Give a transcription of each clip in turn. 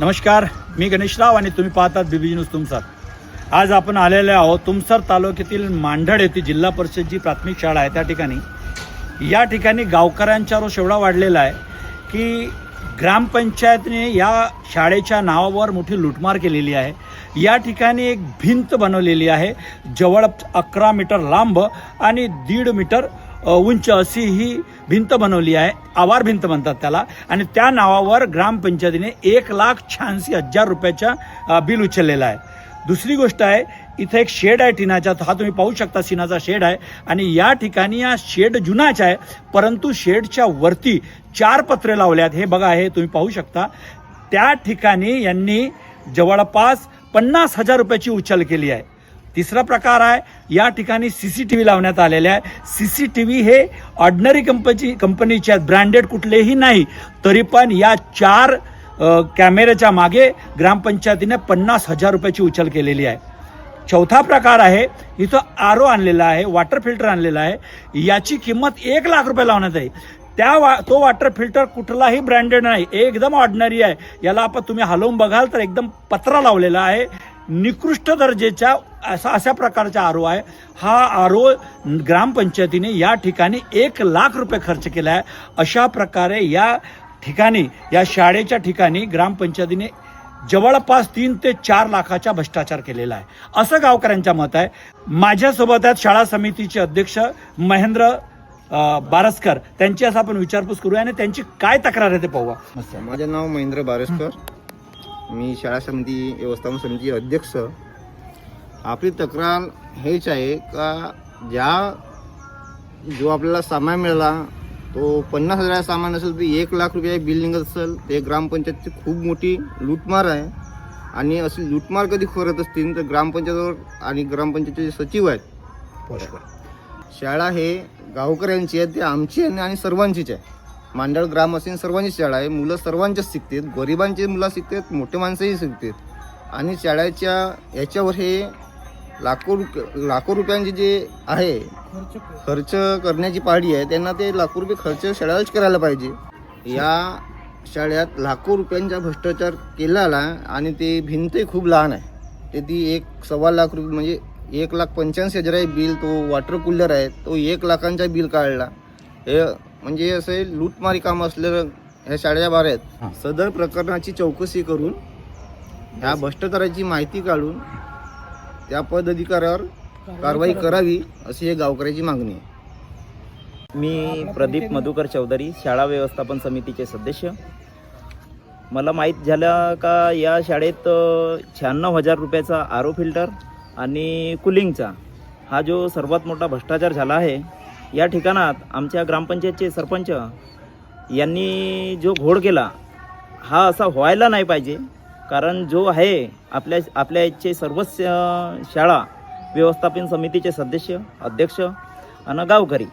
नमस्कार मी गणेशराव आणि तुम्ही पाहतात बीबी न्यूज तुमसर आज आपण आलेले आहोत तुमसर तालुक्यातील मांढड येथे जिल्हा परिषद जी प्राथमिक शाळा आहे त्या ठिकाणी. या ठिकाणी गावकऱ्यांचा रोष एवढा वाढलेला आहे की ग्रामपंचायतने या शाळेच्या नावावर मोठी लुटमार केलेली आहे. या ठिकाणी एक भिंत बनवलेली आहे जवळ अकरा मीटर लांब आणि दीड मीटर उंच अशी ही भिंत बनवली आहे. आवार भिंत म्हणतात त्याला. आणि त्या नावावर ग्रामपंचायतीने एक लाख शहाऐंशी हजार रुपयाच्या बिल उचललेलं आहे. दुसरी गोष्ट आहे इथे एक शेड आहे टिनाचा. हा तुम्ही पाहू शकता सिनाचा शेड आहे. आणि या ठिकाणी हा शेड जुनाच आहे परंतु शेडच्या वरती चार पत्रे लावल्यात. हे बघा हे तुम्ही पाहू शकता. त्या ठिकाणी यांनी जवळपास पन्नास हजार रुपयाची उचल केली आहे. तिसरा प्रकार आहे या ठिकाणी सी सी टी व्ही लावण्यात आलेले आहे. सी सी टी व्ही हे ऑर्डनरी कंपनी कंपनीचे आहेत ब्रँडेड कुठलेही नाही तरी पण या चार कॅमेऱ्याच्या मागे ग्रामपंचायतीने पन्नास हजार रुपयाची उचल केलेली आहे. चौथा प्रकार आहे इथं आर ओ आणलेला आहे वॉटर फिल्टर आणलेला आहे. याची किंमत एक लाख रुपये लावण्यात आहे. त्या वा तो वॉटर फिल्टर कुठलाही ब्रँडेड नाही एकदम ऑर्डनरी आहे. याला आपण तुम्ही हलवून बघाल तर एकदम पत्रा लावलेला आहे. निकृष्ट दर्जेच्या असा अशा प्रकारचा आरो आहे. हा आरो ग्रामपंचायतीने या ठिकाणी एक लाख रुपये खर्च केला आहे. अशा प्रकारे या ठिकाणी या शाळेच्या ठिकाणी ग्रामपंचायतीने जवळपास तीन ते चार लाखाचा भ्रष्टाचार केलेला आहे. असं गावकऱ्यांच्या मत आहे. माझ्यासोबत आहेत शाळा समितीचे अध्यक्ष महेंद्र बारसकर. त्यांची असं आपण विचारपूस करूया आणि त्यांची काय तक्रार आहे ते पाहूया. माझं नाव महेंद्र बारसकर. मी शाळा समिती व्यवस्थापन समिती अध्यक्ष. आपली तक्रार हेच आहे का ज्या जो आपल्याला सामान मिळाला तो पन्नास हजाराचा सामान असेल ते एक लाख रुपये बिल निघत असेल ते ग्रामपंचायतची खूप मोठी लूटमार आहे. आणि अशी लूटमार कधी करत असतील तर ग्रामपंचायतवर आणि ग्रामपंचायतचे सचिव आहेत शाळा हे गावकऱ्यांची आहे ते आमची आहे आणि सर्वांचीच आहे. मांडळ ग्राम असेल सर्वांची शाळा आहे मुलं सर्वांच्याच शिकतात गरिबांची मुलं शिकतात मोठे माणसंही शिकतात. आणि शाळेच्या याच्यावर हे लाखो रुप लाखो रुपयांचे जे आहे खर्च करण्याची पाळी आहे त्यांना ते लाखो रुपये खर्च शाळेलाच करायला पाहिजे. या शाळेत लाखो रुपयांचा भ्रष्टाचार केलेला आहे आणि ते भिंतही खूप लहान आहे. ते ती एक सव्वा लाख रुपये म्हणजे एक लाख पंच्याऐंशी हजार आहे बिल तो वॉटर कूलर आहे तो एक लाखांचा बिल काढला. हे म्हणजे असे लूटमारी काम असलेलं ह्या शाळेच्या. बाहेर सदर प्रकरणाची चौकशी करून ह्या भ्रष्टाचाराची माहिती काढून त्या पदाधिकाऱ्यावर कारवाई करावी. अशी हे गावकऱ्याची मागणी आहे. मी प्रदीप मधुकर चौधरी शाळा व्यवस्थापन समितीचे सदस्य. मला माहीत झालं का या शाळेत शहाण्णव हजार रुपयाचा आर ओ फिल्टर आणि कुलिंगचा हा जो सर्वात मोठा भ्रष्टाचार झाला आहे या ठिकाणात आमच्या ग्रामपंचायतचे सरपंच यांनी जो घोड केला हा असा व्हायला नाही पाहिजे. कारण जो आहे आपल्या आपल्या याचे सर्वच शाळा व्यवस्थापन समितीचे सदस्य अध्यक्ष आणि गावकरी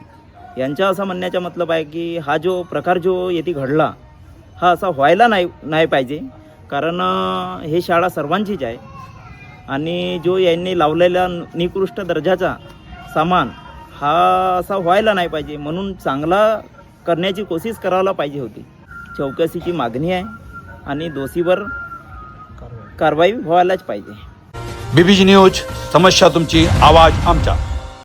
यांच्या असं म्हणण्याचा मतलब आहे की हा जो प्रकार जो येथे घडला हा असा व्हायला नाही नाही पाहिजे. कारण हे शाळा सर्वांचीच आहे. आणि जो यांनी लावलेला निकृष्ट दर्जाचा सामान हा असा व्हायला नाही पाहिजे. म्हणून चांगला करण्याची कोशिश करायला पाहिजे होती. चौकशीची मागणी आहे. आणि दोषीवर कारवाई व्हायलाच पाहिजे. बीबीजी न्यूज समस्या तुमची आवाज आमचा.